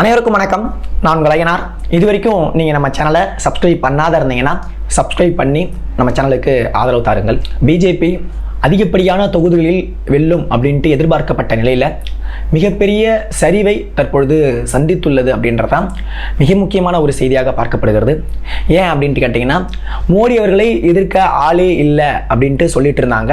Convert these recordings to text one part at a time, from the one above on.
அனைவருக்கும் வணக்கம். நான் உங்கள் ஐயனார். இது வரைக்கும் நீங்கள் நம்ம சேனலை சப்ஸ்கிரைப் பண்ணாத இருந்தீங்கன்னா சப்ஸ்கிரைப் பண்ணி நம்ம சேனலுக்கு ஆதரவு தாருங்கள். பிஜேபி அதிகப்படியான தொகுதிகளில் வெல்லும் அப்படின்ட்டு எதிர்பார்க்கப்பட்ட நிலையில் மிகப்பெரிய சரிவை தற்பொழுது சந்தித்துள்ளது அப்படின்றதான் மிக முக்கியமான ஒரு செய்தியாக பார்க்கப்படுகிறது. ஏன் அப்படின்ட்டு கேட்டிங்கன்னா மோடி அவர்களை எதிர்க்க ஆளே இல்லை அப்படின்ட்டு சொல்லிட்டு இருந்தாங்க.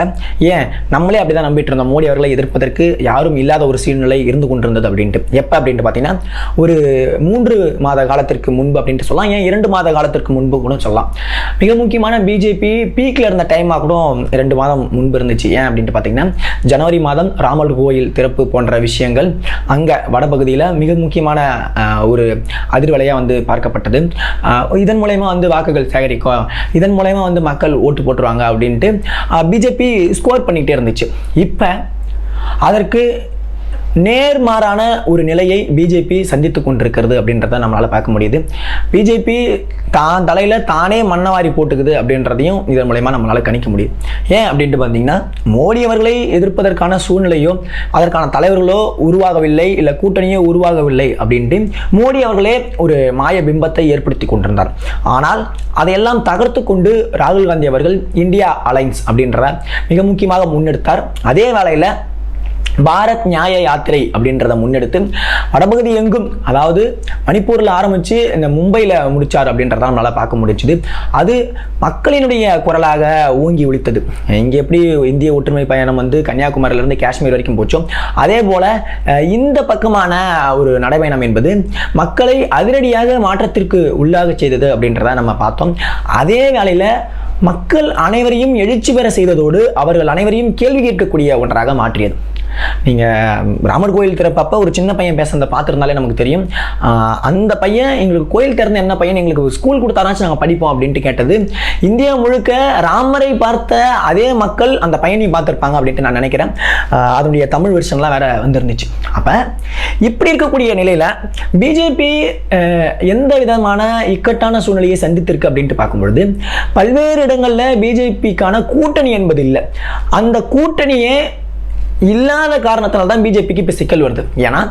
ஏன்? நம்மளே அப்படி தான் நம்பிட்டு இருந்தோம். மோடி அவர்களை எதிர்ப்பதற்கு யாரும் இல்லாத ஒரு சூழ்நிலை இருந்து கொண்டிருந்தது அப்படின்ட்டு. எப்போ அப்படின்ட்டு பார்த்தீங்கன்னா ஒரு மூன்று மாத காலத்திற்கு முன்பு அப்படின்ட்டு சொல்லலாம். ஏன்? இரண்டு மாத காலத்திற்கு முன்பு கூட சொல்லலாம். மிக முக்கியமான பிஜேபி பீக்கில் இருந்த டைமாக கூட ரெண்டு மாதம் முன்பு இருந்துச்சு. ஏன் அப்படின்ட்டு பார்த்தீங்கன்னா ஜனவரி மாதம் ராமர் கோயில் திறப்பு போன்ற விஷயங்கள் அங்கே வடபகுதியில் மிக முக்கியமான ஒரு அதிர்வலையாக வந்து பார்க்கப்பட்டது. இதன் மூலயமா வந்து வாக்குகள் சேகரிக்கும் இதன் மூலயமா வந்து மக்கள் ஓட்டு போட்டுருவாங்க அப்படின்ட்டு பிஜேபி ஸ்கோர் பண்ணிக்கிட்டே இருந்துச்சு. இப்போ அதற்கு நேர்மாறான ஒரு நிலையை பிஜேபி சந்தித்து கொண்டிருக்கிறது அப்படின்றத நம்மளால் பார்க்க முடியுது. பிஜேபி தான் தலையில் தானே மண்ணவாரி போட்டுக்குது அப்படின்றதையும் இதன் மூலயமா நம்மளால் கணிக்க முடியும் ஏன் அப்படின்ட்டு பார்த்தீங்கன்னா மோடி அவர்களை எதிர்ப்பதற்கான சூழ்நிலையோ அதற்கான தலைவர்களோ உருவாகவில்லை இல்லை கூட்டணியோ உருவாகவில்லை அப்படின்ட்டு மோடி அவர்களே ஒரு மாய பிம்பத்தை ஏற்படுத்தி கொண்டிருந்தார். ஆனால் அதையெல்லாம் தகர்த்து கொண்டு ராகுல் காந்தி அவர்கள் இந்தியா அலைன்ஸ் அப்படின்ற மிக முக்கியமாக முன்னெடுத்தார். அதே வேளையில் பாரத் நியாய யாத்திரை அப்படின்றத முன்னெடுத்து வடபகுதி எங்கும் அதாவது மணிப்பூரில் ஆரம்பித்து இந்த மும்பையில் முடிச்சார் அப்படின்றத நம்மளால் பார்க்க முடிஞ்சுது. அது மக்களினுடைய குரலாக ஓங்கி ஒழித்தது இங்கே எப்படி இந்திய ஒற்றுமை பயணம் வந்து கன்னியாகுமரியிலேருந்து காஷ்மீர் வரைக்கும் போச்சோம் அதே போல் இந்த பக்கமான ஒரு நடைபயணம் என்பது மக்களை அதிரடியாக மாற்றத்திற்கு உள்ளாக செய்தது அப்படின்றத நம்ம பார்த்தோம். அதே வேளையில் மக்கள் அனைவரையும் எழுச்சி பெற செய்ததோடு அவர்கள் அனைவரையும் கேள்வி கேட்கக்கூடிய ஒன்றாக மாற்றியது. நீங்கள் ராமர் கோயில் திறப்பப்ப ஒரு சின்ன பையன் பேசுகிறத பார்த்துருந்தாலே நமக்கு தெரியும். அந்த பையன் எங்களுக்கு கோயில் திறந்த என்ன பையன்? எங்களுக்கு ஸ்கூல் கொடுத்தாராச்சும் நாங்கள் படிப்போம் அப்படின்ட்டு கேட்டது. இந்தியா முழுக்க ராமரை பார்த்த அதே மக்கள் அந்த பையனையும் பார்த்துருப்பாங்க அப்படின்ட்டு நான் நினைக்கிறேன். அதனுடைய தமிழ் வெர்ஷன்லாம் வேற வந்துருந்துச்சு. அப்போ இப்படி இருக்கக்கூடிய நிலையில் பிஜேபி எந்த விதமான இக்கட்டான சூழ்நிலையை சந்தித்திருக்கு அப்படின்ட்டு பார்க்கும்பொழுது பல்வேறு இடங்களில் பிஜேபிக்கான கூட்டணி என்பது இல்லை அந்த கூட்டணியே இல்லாத காரணத்தினால தான் பிஜேபிக்கு இப்போ சிக்கல் வருது. ஏன்னா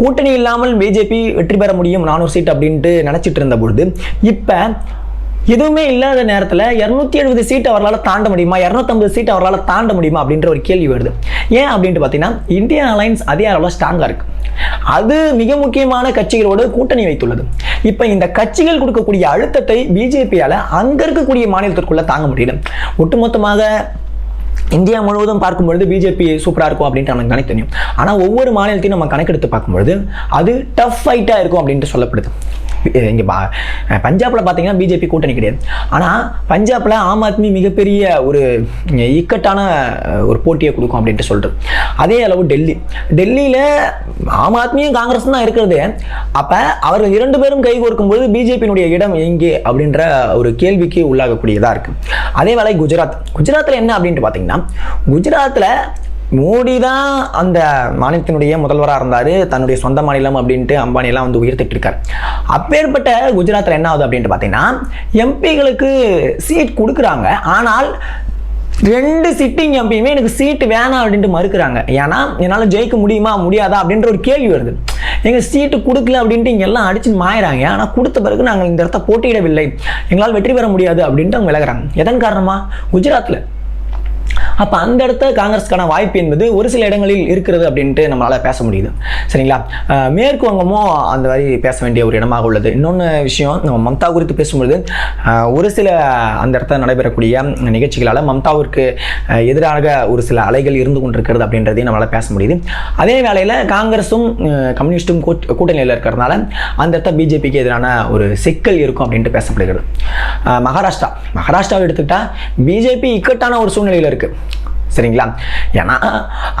கூட்டணி இல்லாமல் பிஜேபி வெற்றி பெற முடியும் நானூறு சீட் அப்படின்ட்டு நினச்சிட்டு இருந்த பொழுது இப்போ எதுவுமே இல்லாத நேரத்தில் இரநூத்தி எழுபது சீட் அவர்களால் தாண்ட முடியுமா? இரநூத்தம்பது சீட் அவர்களால் தாண்ட முடியுமா? அப்படின்ற ஒரு கேள்வி வருது. ஏன் அப்படின்ட்டு பார்த்தீங்கன்னா இந்தியன் அலைன்ஸ் அதே அளவில் ஸ்ட்ராங்காக இருக்குது அது மிக முக்கியமான கட்சிகளோடு கூட்டணி வைத்துள்ளது. இப்போ இந்த கட்சிகள் கொடுக்கக்கூடிய அழுத்தத்தை பிஜேபியால் அங்கே இருக்கக்கூடிய மாநிலத்திற்குள்ளே தாங்க முடியல. ஒட்டுமொத்தமாக இந்தியா முழுவதும் பார்க்கும்பொழுது பிஜேபி சூப்பராக இருக்கும் அப்படின்ட்டு நமக்கு கணக்கு தெரியும். ஆனால் ஒவ்வொரு மாநிலத்தையும் நம்ம கணக்கெடுத்து பார்க்கும்பொழுது அது டஃப் ஃபைட்டாக இருக்கும் அப்படின்ட்டு சொல்லப்படுது. இங்கே பா பஞ்சாபில் பார்த்தீங்கன்னா பிஜேபி கூட்டணி கிடையாது. ஆனால் பஞ்சாபில் ஆம் ஆத்மி மிகப்பெரிய ஒரு இக்கட்டான ஒரு போட்டியை கொடுக்கும் அப்படின்ட்டு சொல்கிறது அதே அளவு டெல்லி. டெல்லியில் ஆம் ஆத்மியும் காங்கிரஸ் தான் இருக்கிறது. அப்போ அவர்கள் இரண்டு பேரும் கை கோர்க்கும்போது பிஜேபியினுடைய இடம் எங்கே அப்படின்ற ஒரு கேள்விக்கு உள்ளாகக்கூடியதாக இருக்குது அதே வேலை குஜராத். குஜராத்தில் என்ன அப்படின்ட்டு பார்த்தீங்கன்னா குஜராத்தில் மோடி தான் அந்த மாநிலத்தினுடைய முதல்வராக இருந்தார். தன்னுடைய சொந்த மாநிலம் அப்படின்ட்டு அம்பானியெல்லாம் வந்து உயர்த்திட்டு இருக்கார் அப்பேற்பட்ட குஜராத்தில் என்ன ஆகுது அப்படின்ட்டு பார்த்தீங்கன்னா எம்பிகளுக்கு சீட் கொடுக்குறாங்க. ஆனால் ரெண்டு சிட்டிங் எம்பியுமே எனக்கு சீட்டு வேணாம் அப்படின்ட்டு மறுக்கிறாங்க. ஏன்னா என்னால் ஜெயிக்க முடியுமா முடியாதா அப்படின்ற ஒரு கேள்வி வருது. எங்கள் சீட்டு கொடுக்கல அப்படின்ட்டு இங்கே எல்லாம் அடிச்சு மாயிறாங்க. ஆனால் கொடுத்த பிறகு நாங்கள் இந்த இடத்த போட்டியிடவில்லை. எங்களால் வெற்றி பெற முடியாது அப்படின்ட்டு அவங்க விலகிறாங்க. எதன் காரணமா? குஜராத்தில் அப்போ அந்த இடத்த காங்கிரஸ்க்கான வாய்ப்பு என்பது ஒரு சில இடங்களில் இருக்கிறது அப்படின்ட்டு நம்மளால் பேச முடியுது. சரிங்களா? மேற்கு வங்கமும் அந்த மாதிரி பேச வேண்டிய ஒரு இடமாக உள்ளது. இன்னொன்று விஷயம் நம்ம மம்தா குறித்து பேசும்பொழுது ஒரு சில அந்த இடத்துல நடைபெறக்கூடிய நிகழ்ச்சிகளால் மம்தாவிற்கு எதிராக ஒரு சில அலைகள் இருந்து கொண்டிருக்கிறது அப்படின்றதையும் நம்மளால் பேச முடியுது. அதே வேளையில் காங்கிரஸும் கம்யூனிஸ்டும் கூட்- கூட்டணியில் இருக்கிறதுனால அந்த இடத்த பிஜேபிக்கு எதிரான ஒரு சிக்கல் இருக்கும் அப்படின்ட்டு பேசப்படுகிறது. மகாராஷ்டிரா. மகாராஷ்டிராவை எடுத்துக்கிட்டால் பிஜேபி இக்கட்டான ஒரு சூழ்நிலையில் இருக்குது சரிங்களா? ஏன்னா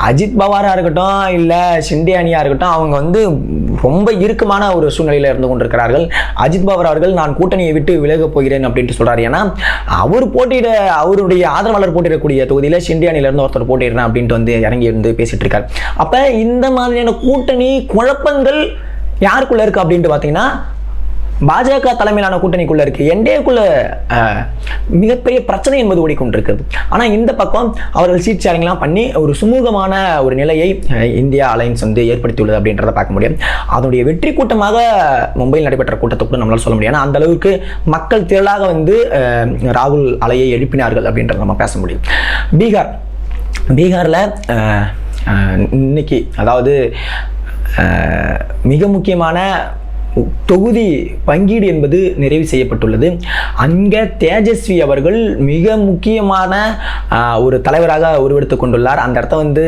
அஜித் பவாராக இருக்கட்டும் இல்லை சிண்டியானியாக இருக்கட்டும் அவங்க வந்து ரொம்ப இறுக்கமான ஒரு சூழ்நிலையில் இருந்து கொண்டிருக்கிறார்கள். அஜித் பவார் அவர்கள் நான் கூட்டணியை விட்டு விலகப் போகிறேன் அப்படின்ட்டு சொல்கிறார் ஏன்னா அவர் போட்டியிட அவருடைய ஆதரவாளர் போட்டியிடக்கூடிய தொகுதியில் ஷிண்டே ஒருத்தர் போட்டிடுறேன் அப்படின்ட்டு வந்து இறங்கி இருந்து பேசிகிட்டு இருக்காரு. அப்போ இந்த மாதிரியான கூட்டணி குழப்பங்கள் யாருக்குள்ளே இருக்குது அப்படின்ட்டு பார்த்தீங்கன்னா பாஜக தலைமையிலான கூட்டணிக்குள்ள இருக்கு. என்டேக்குள்ள மிகப்பெரிய பிரச்சனை என்பது ஓடிக்கொண்டிருக்கிறது. ஆனால் இந்த பக்கம் அவர்கள் சீட் ஷேரிங்லாம் பண்ணி ஒரு சுமூகமான ஒரு நிலையை இந்தியா அலையன்ஸ் வந்து ஏற்படுத்தியுள்ளது அப்படின்றத பார்க்க முடியும். அதனுடைய வெற்றி கூட்டமாக மும்பையில் நடைபெற்ற கூட்டத்தை கூட நம்மளால் சொல்ல முடியும். அந்த அளவுக்கு மக்கள் திரளாக வந்து ராகுல் அலையை எழுப்பினார்கள் அப்படின்றத நம்ம பேச முடியும். பீகார். பீகாரில் இன்னைக்கு அதாவது மிக முக்கியமான தொகுதி பங்கீடு என்பது நிறைவு செய்யப்பட்டுள்ளது. அங்கே தேஜஸ்வி அவர்கள் மிக முக்கியமான ஒரு தலைவராக உருவெடுத்து கொண்டுள்ளார். அந்த இடத்த வந்து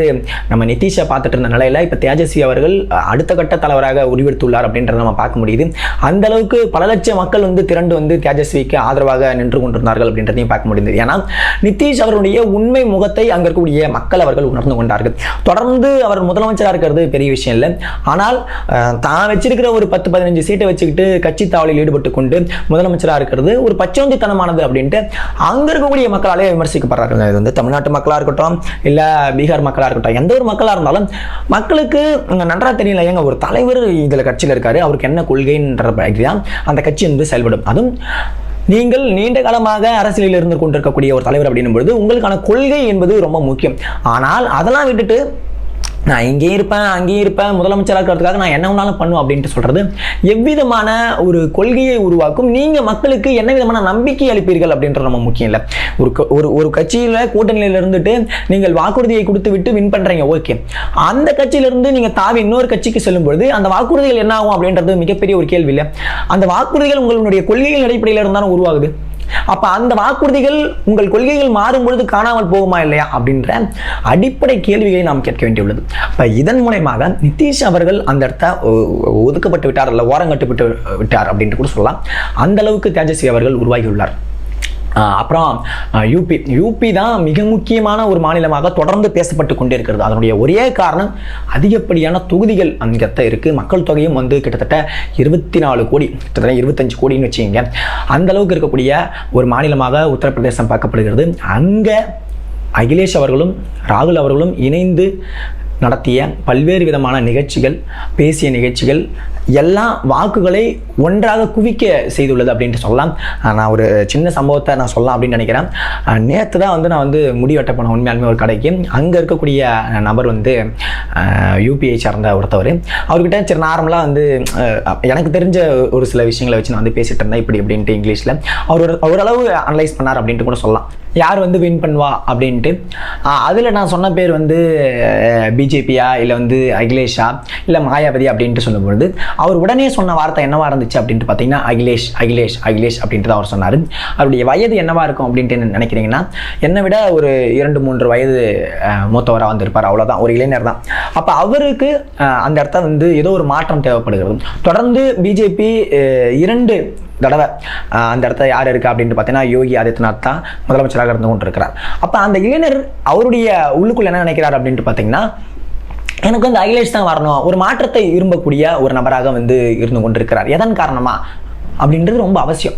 நம்ம நிதிஷை பார்த்துட்டு இருந்த நிலையில் இப்போ தேஜஸ்வி அவர்கள் அடுத்த கட்ட தலைவராக உருவெடுத்துள்ளார் அப்படின்றத நம்ம பார்க்க முடியுது. அந்த அளவுக்கு பல லட்சம் மக்கள் வந்து திரண்டு வந்து தேஜஸ்விக்கு ஆதரவாக நின்று கொண்டிருந்தார்கள் அப்படின்றதையும் பார்க்க முடியுது ஏன்னா நிதிஷ் அவருடைய உண்மை முகத்தை அங்க இருக்கக்கூடிய மக்கள் அவர்கள் உணர்ந்து கொண்டார்கள். தொடர்ந்து அவர் முதலமைச்சராக இருக்கிறது பெரிய விஷயம் இல்லை. ஆனால் தான் வச்சிருக்கிற ஒரு பத்து பதினஞ்சு சீட்டை வச்சுக்கிட்டு கட்சி தாவலில் ஈடுபட்டு கொண்டு முதலமைச்சராக இருக்கிறது ஒரு பச்சோந்தித்தனமானது அப்படின்ட்டு அங்க இருக்கக்கூடிய மக்களாலே விமர்சிக்கப்படுறாங்க இது வந்து தமிழ்நாட்டு மக்களாக இருக்கட்டும் இல்லை பீகார் மக்களாக இருக்கட்டும் எந்த ஒரு மக்களாக இருந்தாலும் மக்களுக்கு நன்றாக தெரியல. ஏங்க ஒரு தலைவர் இதில் கட்சியில் இருக்காரு அவருக்கு என்ன கொள்கைன்ற தான் அந்த கட்சி வந்து செயல்படும். அதுவும் நீங்கள் நீண்ட காலமாக அரசியலில் இருந்து கொண்டிருக்கக்கூடிய ஒரு தலைவர் அப்படின்னும் பொழுது உங்களுக்கான கொள்கை என்பது ரொம்ப முக்கியம். ஆனால் அதெல்லாம் விட்டுட்டு நான் இங்கேயும் இருப்பேன் அங்கேயும் இருப்பேன் முதலமைச்சராக இருக்கிறதுக்காக நான் என்ன வேணாலும் பண்ணுவோம் அப்படின்ட்டு சொல்கிறது எவ்விதமான ஒரு கொள்கையை உருவாக்கும் நீங்கள் மக்களுக்கு என்ன விதமான நம்பிக்கை அளிப்பீர்கள் அப்படின்றது நம்ம முக்கியம் இல்லை. ஒரு ஒரு ஒரு கட்சியில் கூட்டணியில் இருந்துட்டு நீங்கள் வாக்குறுதியை கொடுத்து விட்டு வின் பண்ணுறீங்க ஓகே அந்த கட்சியிலிருந்து நீங்கள் தாவி இன்னொரு கட்சிக்கு செல்லும் பொழுது அந்த வாக்குறுதிகள் என்ன ஆகும் அப்படின்றது மிகப்பெரிய ஒரு கேள்வி இல்லை. அந்த வாக்குறுதிகள் உங்களுடைய கொள்கைகள் அடிப்படையில் இருந்தாலும் உருவாகுது. அப்ப அந்த வாக்குறுதிகள் உங்கள் கொள்கைகள் மாறும் பொழுது காணாமல் போகுமா இல்லையா அப்படின்ற அடிப்படை கேள்விகளை நாம் கேட்க வேண்டியுள்ளது. இப்போ இதன் மூலயமாக நிதிஷ் அவர்கள் அந்த இடத்த ஒ- ஒதுக்கப்பட்டு விட்டார் அல்ல ஓரங்கட்டுப்பட்டு விட்டார் அப்படின்ட்டு கூட சொல்லலாம். அந்த அளவுக்கு தேஜஸ்வி அவர்கள் உருவாகியுள்ளார். அப்புறம் யூபி யூபி தான் மிக முக்கியமான ஒரு மாநிலமாக தொடர்ந்து பேசப்பட்டு கொண்டே இருக்கிறது அதனுடைய ஒரே காரணம் அதிகப்படியான தொகுதிகள் அங்கத்த இருக்குது மக்கள் தொகையும் வந்து கிட்டத்தட்ட இருபத்தி நாலு கோடி கிட்டத்தட்ட இருபத்தஞ்சு கோடின்னு வச்சுக்கோங்க. அந்தளவுக்கு இருக்கக்கூடிய ஒரு மாநிலமாக உத்தரப்பிரதேசம் பார்க்கப்படுகிறது. அங்கே அகிலேஷ் அவர்களும் ராகுல் அவர்களும் இணைந்து நடத்திய பல்வேறு விதமான நிகழ்ச்சிகள் பேசிய நிகழ்ச்சிகள் எல்லா வாக்குகளை ஒன்றாக குவிக்க செய்துள்ளது அப்படின்ட்டு சொல்லலாம். நான் ஒரு சின்ன சம்பவத்தை நான் சொல்லலாம் அப்படின்னு நினைக்கிறேன். நேற்று தான் வந்து நான் வந்து முடி வெட்ட உண்மையாலுமே ஒரு கடைக்கு. அங்கே இருக்கக்கூடிய நபர் வந்து யூபிஐ சார்ந்த ஒருத்தவர். அவர்கிட்ட சரி நார்மலாக வந்து எனக்கு தெரிஞ்ச ஒரு சில விஷயங்களை வச்சு நான் வந்து பேசிட்டு இருந்தேன். இப்படி இப்படின்ட்டு இங்கிலீஷில். அவர் ஒரு ஓரளவு அனலைஸ் பண்ணார் அப்படின்ட்டு கூட சொல்லலாம். யார் வந்து வின் பண்ணுவா அப்படின்ட்டு. அதில் நான் சொன்ன பேர் வந்து பிஜேபியா இல்லை வந்து அகிலேஷா இல்லை மாயாவதி அப்படின்ட்டு சொல்லும்பொழுது அவர் உடனே சொன்ன வார்த்தை என்னவா இருந்துச்சு அப்படின்ட்டு பார்த்தீங்கன்னா அகிலேஷ் அகிலேஷ் அகிலேஷ் அப்படின்ட்டு தான் அவர் சொன்னார். அவருடைய வயது என்னவா இருக்கும் அப்படின்ட்டு என்ன நினைக்கிறீங்கன்னா என்னை விட ஒரு இரண்டு மூன்று வயது மூத்தவராக வந்திருப்பார். அவ்வளோதான் ஒரு இளைஞர் தான். அப்போ அவருக்கு அந்த இடத்த வந்து ஏதோ ஒரு மாற்றம் தேவைப்படுகிறது. தொடர்ந்து பிஜேபி இரண்டு தடவை அந்த இடத்துல யார் இருக்கா அப்படின்னு பார்த்தீங்கன்னா யோகி ஆதித்யநாத் தான் முதலமைச்சராக இருந்து கொண்டிருக்கிறார். அப்போ அந்த இளைஞர் அவருடைய உள்ளுக்குள்ள என்ன நினைக்கிறார் அப்படின்ட்டு பார்த்தீங்கன்னா எனக்கு வந்து அகிலேஷ் தான் வரணும். ஒரு மாற்றத்தை விரும்பக்கூடிய ஒரு நபராக வந்து இருந்து கொண்டிருக்கிறார். எதன் காரணமா? அப்படின்றது ரொம்ப அவசியம்.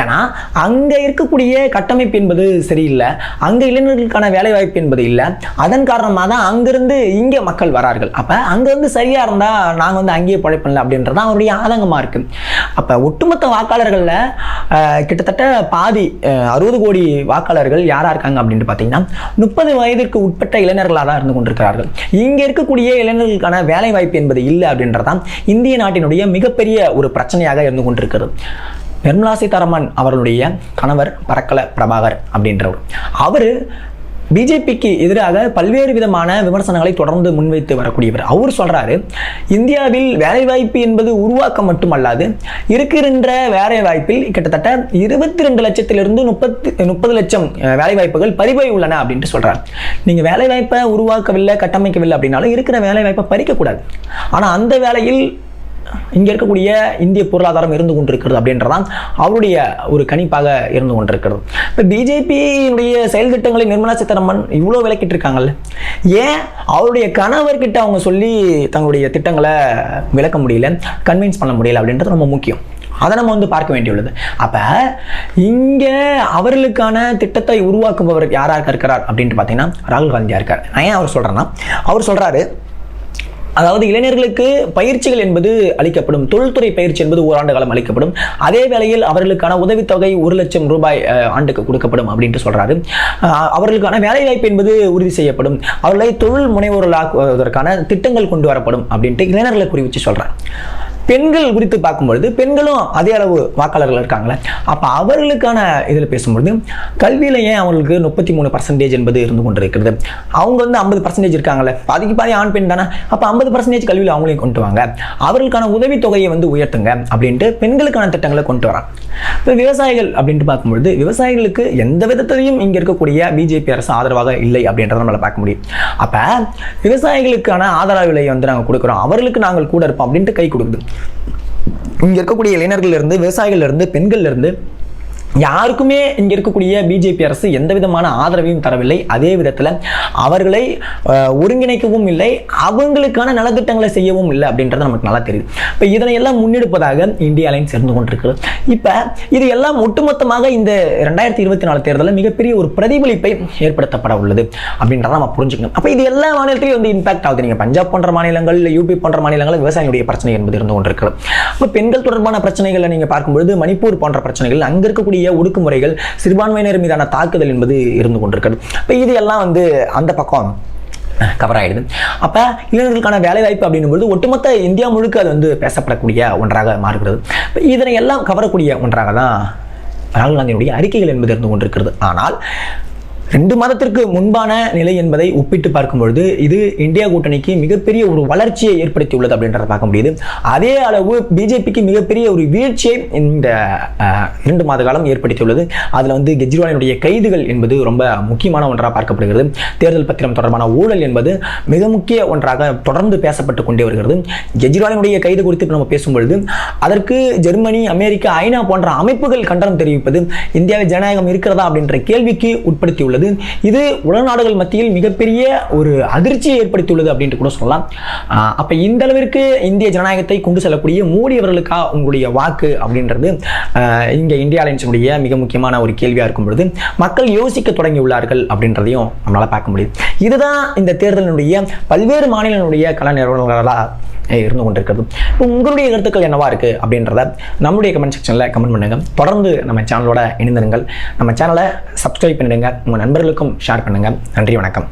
ஏன்னா அங்கே இருக்கக்கூடிய கட்டமைப்பு என்பது சரியில்லை. அங்கே இளைஞர்களுக்கான வேலைவாய்ப்பு என்பது இல்லை. அதன் காரணமாக தான் அங்கேருந்து இங்கே மக்கள் வரார்கள். அப்போ அங்கேருந்து சரியாக இருந்தால் நாங்கள் வந்து அங்கேயே பழைப்பல அப்படின்றது தான் அவருடைய ஆதங்கமாக இருக்குது அப்போ ஒட்டுமொத்த வாக்காளர்களில் கிட்டத்தட்ட பாதி அறுபது கோடி வாக்காளர்கள் யாராக இருக்காங்க அப்படின்ட்டு பார்த்தீங்கன்னா முப்பது வயதிற்கு உட்பட்ட இளைஞர்களாக தான் இருந்து கொண்டிருக்கிறார்கள். இங்கே இருக்கக்கூடிய இளைஞர்களுக்கான வேலைவாய்ப்பு என்பது இல்லை அப்படின்றதான் இந்திய நாட்டினுடைய மிகப்பெரிய ஒரு பிரச்சனையாக இருந்து கொண்டிருக்கிறது. நிர்மலா சீதாராமன் அவர்களுடைய கணவர் பரக்கல பிரபாகர் அப்படின்றவர். அவர் பிஜேபிக்கு எதிராக பல்வேறு விதமான விமர்சனங்களை தொடர்ந்து முன்வைத்து வரக்கூடியவர். அவர் சொல்கிறாரு இந்தியாவில் வேலைவாய்ப்பு என்பது உருவாக்கம் மட்டுமல்லாது இருக்கின்ற வேலைவாய்ப்பில் கிட்டத்தட்ட இருபத்தி ரெண்டு லட்சத்திலிருந்து முப்பத்தி முப்பது லட்சம் வேலைவாய்ப்புகள் பறிபோய் உள்ளன அப்படின்ட்டு சொல்கிறார் நீங்கள் வேலைவாய்ப்பை உருவாக்கவில்லை கட்டமைக்கவில்லை அப்படின்னாலும் இருக்கிற வேலைவாய்ப்பை பறிக்கக்கூடாது. ஆனால் அந்த வேலையில் இங்கே இருக்கக்கூடிய இந்திய பொருளாதாரம் இருந்து கொண்டிருக்கிறது அப்படின்றதான் அவருடைய ஒரு கணிப்பாக இருந்து கொண்டிருக்கிறது. இப்போ பிஜேபியினுடைய செயல் திட்டங்களை நிர்மலா சீதாராமன் இவ்வளோ விளக்கிட்டு இருக்காங்கல்ல? ஏன் அவருடைய கணவர்கிட்ட அவங்க சொல்லி தங்களுடைய திட்டங்களை விளக்க முடியல கன்வின்ஸ் பண்ண முடியல அப்படின்றது ரொம்ப முக்கியம். அதை நம்ம வந்து பார்க்க வேண்டியுள்ளது. அப்போ இங்கே அவர்களுக்கான திட்டத்தை உருவாக்குபவர் யாராக இருக்கிறார் அப்படின்ட்டு பார்த்தீங்கன்னா ராகுல் காந்தியாக இருக்கார். நான் ஏன் அவர் சொல்கிறேன்னா அவர் சொல்கிறாரு அதாவது இளைஞர்களுக்கு பயிற்சிகள் என்பது அளிக்கப்படும். தொழில்துறை பயிற்சி என்பது ஓராண்டு காலம் அளிக்கப்படும். அதே வேளையில் அவர்களுக்கான உதவித்தொகை ஒரு லட்சம் ரூபாய் ஆண்டுக்கு கொடுக்கப்படும் அப்படின்ட்டு சொல்றாரு. அவர்களுக்கான வேலைவாய்ப்பு என்பது உறுதி செய்யப்படும். அவர்களை தொழில் முனைவோர்களாக்குவதற்கான திட்டங்கள் கொண்டு வரப்படும் அப்படின்ட்டு இளைஞர்களை குறிவிச்சு சொல்றாரு. பெண்கள் குறித்து பார்க்கும்பொழுது பெண்களும் அதே அளவு வாக்காளர்கள் இருக்காங்களே. அப்போ அவர்களுக்கான இதில் பேசும்பொழுது கல்வியில் ஏன் அவங்களுக்கு முப்பத்தி மூணு பர்சன்டேஜ் என்பது இருந்து கொண்டிருக்கிறது? அவங்க வந்து ஐம்பது பர்சன்டேஜ் இருக்காங்களே. பாதிக்கு பாதி ஆண் பெண் தானே? அப்போ ஐம்பது பர்சன்டேஜ் கல்வியில் அவங்களையும் கொண்டு வாங்க. அவர்களுக்கான உதவித்தொகையை வந்து உயர்த்துங்க அப்படின்ட்டு பெண்களுக்கான திட்டங்களை கொண்டு வரான் இப்போ விவசாயிகள் அப்படின்ட்டு பார்க்கும்பொழுது விவசாயிகளுக்கு எந்த விதத்திலையும் இங்கே இருக்கக்கூடிய பிஜேபி அரசு ஆதரவாக இல்லை அப்படின்றத நம்மளால் பார்க்க முடியும். அப்போ விவசாயிகளுக்கான ஆதரவு விலையை வந்து நாங்கள் கொடுக்குறோம். அவர்களுக்கு நாங்கள் கூட இருப்போம் அப்படின்ட்டு கை கொடுக்குது. இங்க இருக்கக்கூடிய இளைஞர்கள்ல இருந்து விவசாயிகள்ல இருந்து இருந்து யாருக்குமே இங்க இருக்கக்கூடிய பிஜேபி அரசு எந்த விதமான ஆதரவையும் தரவில்லை. அதே விதத்துல அவர்களை ஒருங்கிணைக்கவும் இல்லை அவங்களுக்கான நலத்திட்டங்களை செய்யவும் இல்லை அப்படின்றது நமக்கு நல்லா தெரியுது. இப்போ இதனை எல்லாம் முன்னெடுப்பதாக இந்திய அலைன்ஸ் இருந்து கொண்டிருக்கிறது. இப்போ இது எல்லாம் ஒட்டுமொத்தமாக இந்த ரெண்டாயிரத்தி இருபத்தி நாலு தேர்தலில் மிகப்பெரிய ஒரு பிரதிபலிப்பை ஏற்படுத்தப்பட உள்ளது அப்படின்றத நம்ம புரிஞ்சுக்கணும். அப்போ இது எல்லா மாநிலத்திலையும் வந்து இம்பாக்ட் ஆகுது. நீங்கள் பஞ்சாப் போன்ற மாநிலங்கள் இல்லை யூபி போன்ற மாநிலங்களில் விவசாயிகளுடைய பிரச்சனை என்பது இருந்து கொண்டிருக்கிறது. இப்போ பெண்கள் தொடர்பான பிரச்சனைகளை நீங்கள் பார்க்கும்பொழுது மணிப்பூர் போன்ற பிரச்சனைகள் அங்கே இருக்கக்கூடிய ஒடுக்குமுறைகள் சிறுபான்மையினர் மீதான தாக்குதல் என்பது இருந்து கொண்டிருக்கிறது. இப்போ இது எல்லாம் வந்து அந்த பக்கம் கவர் ஆகிடுது அப்போ இளைஞர்களுக்கான வேலைவாய்ப்பு அப்படின்னும்போது ஒட்டுமொத்த இந்தியா முழுக்க அது வந்து பேசப்படக்கூடிய ஒன்றாக மாறுகிறது. இப்போ இதனை எல்லாம் கவரக்கூடிய ஒன்றாக தான் ராகுல் காந்தியினுடைய அறிக்கைகள் என்பது இருந்து கொண்டிருக்கிறது. ஆனால் ரெண்டு மாதத்திற்கு முன்பான நிலை என்பதை ஒப்பிட்டு பார்க்கும் பொழுது இது இந்தியா கூட்டணிக்கு மிகப்பெரிய ஒரு வளர்ச்சியை ஏற்படுத்தியுள்ளது அப்படின்றத பார்க்க முடியுது. அதே அளவு பிஜேபிக்கு மிகப்பெரிய ஒரு வீழ்ச்சியை இந்த இரண்டு மாத காலம் ஏற்படுத்தியுள்ளது. அதில் வந்து கெஜ்ரிவாலினுடைய கைதுகள் என்பது ரொம்ப முக்கியமான ஒன்றாக பார்க்கப்படுகிறது. தேர்தல் பத்திரம் தொடர்பான ஊழல் என்பது மிக முக்கிய ஒன்றாக தொடர்ந்து பேசப்பட்டு கொண்டே வருகிறது. கெஜ்ரிவாலினுடைய கைது குறித்து நம்ம பேசும்பொழுது அதற்கு ஜெர்மனி அமெரிக்கா ஐநா போன்ற அமைப்புகள் கண்டனம் தெரிவிப்பது இந்தியாவில் ஜனநாயகம் இருக்கிறதா அப்படின்ற கேள்விக்கு உட்படுத்தியுள்ளது. இது உலக நாடுகள் மத்தியில் மிகப்பெரிய ஒரு அதிர்ச்சியை ஏற்படுத்தியுள்ளது அப்படின்ட்டு கூட சொல்லலாம். அப்போ இந்த அளவிற்கு இந்திய ஜனநாயகத்தை கொண்டு செல்லக்கூடிய மோடி அவர்களுக்கா உங்களுடைய வாக்கு அப்படின்றது இங்கே இந்தியா அலைன்ஸினுடைய மிக முக்கியமான ஒரு கேள்வியாக இருக்கும் பொழுது மக்கள் யோசிக்க தொடங்கி உள்ளார்கள் அப்படின்றதையும் நம்மளால் பார்க்க முடியுது. இதுதான் இந்த தேர்தலினுடைய பல்வேறு மாநிலங்களுடைய கல நிறுவனங்களாக இருந்து கொண்டிருக்கிறது. இப்போ உங்களுடைய கருத்துக்கள் என்னவா இருக்குது அப்படின்றத நம்முடைய கமெண்ட் செக்ஷனில் கமெண்ட் பண்ணுங்கள் தொடர்ந்து நம்ம சேனலோட இணைந்திருங்கள். நம்ம சேனலை சப்ஸ்கிரைப் பண்ணிடுங்க. உங்கள் நண்பர்களுக்கும் ஷேர் பண்ணுங்க. நன்றி வணக்கம்.